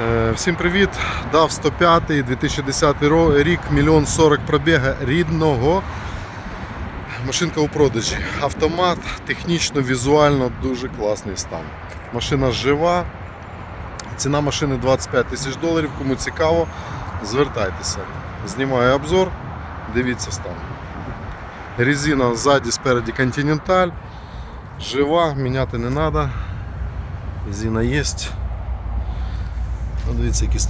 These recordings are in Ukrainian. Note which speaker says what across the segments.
Speaker 1: Е, Всім привіт! Дав 105 2010 ро- рік, мільйон 40 пробіга рідного. Машинка у продажі. Автомат, технічно, візуально дуже класний стан. Машина жива. Ціна машини 25 тисяч доларів. Кому цікаво, звертайтеся. Знімаю обзор, дивіться стан. Резина ззаді, спереді Continental. Жива, міняти не треба. Резина є. Ну, Дивіться, який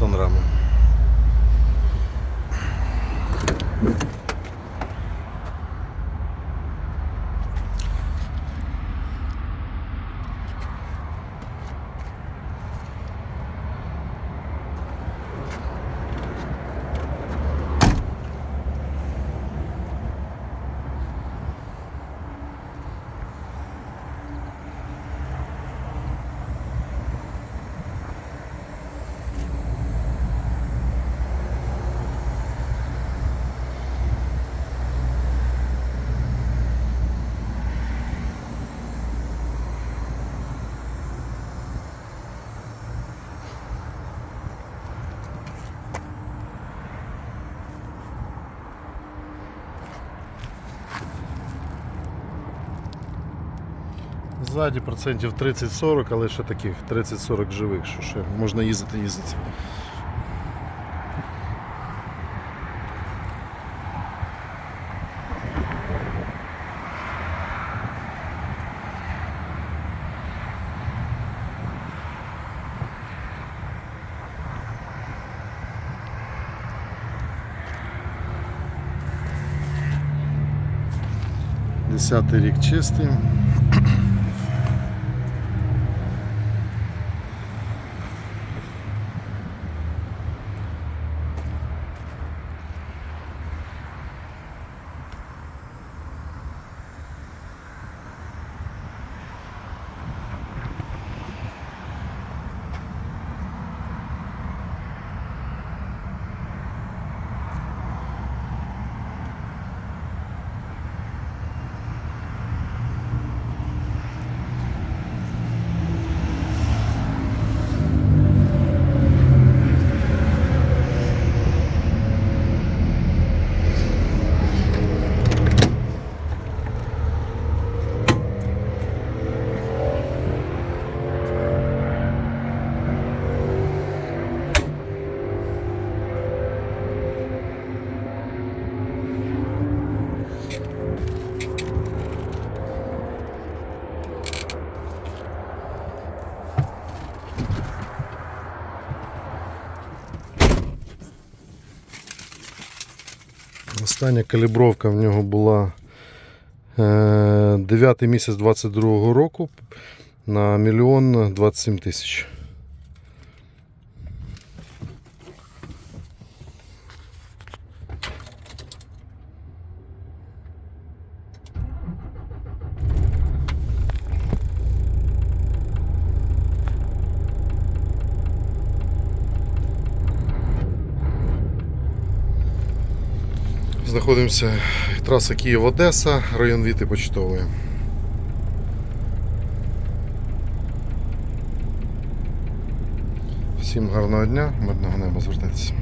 Speaker 1: Ззаді процентів 30-40, але ще таких 30-40 живих, що ще можна їздити, їздити. Десятий рік чистий. Остання калібровка в нього була 9 місяць 22 року на мільйон 27 тисяч. Знаходимося траса Київ-Одеса, район Віти Почтової. Всім гарного дня, мирного неба звертайтеся.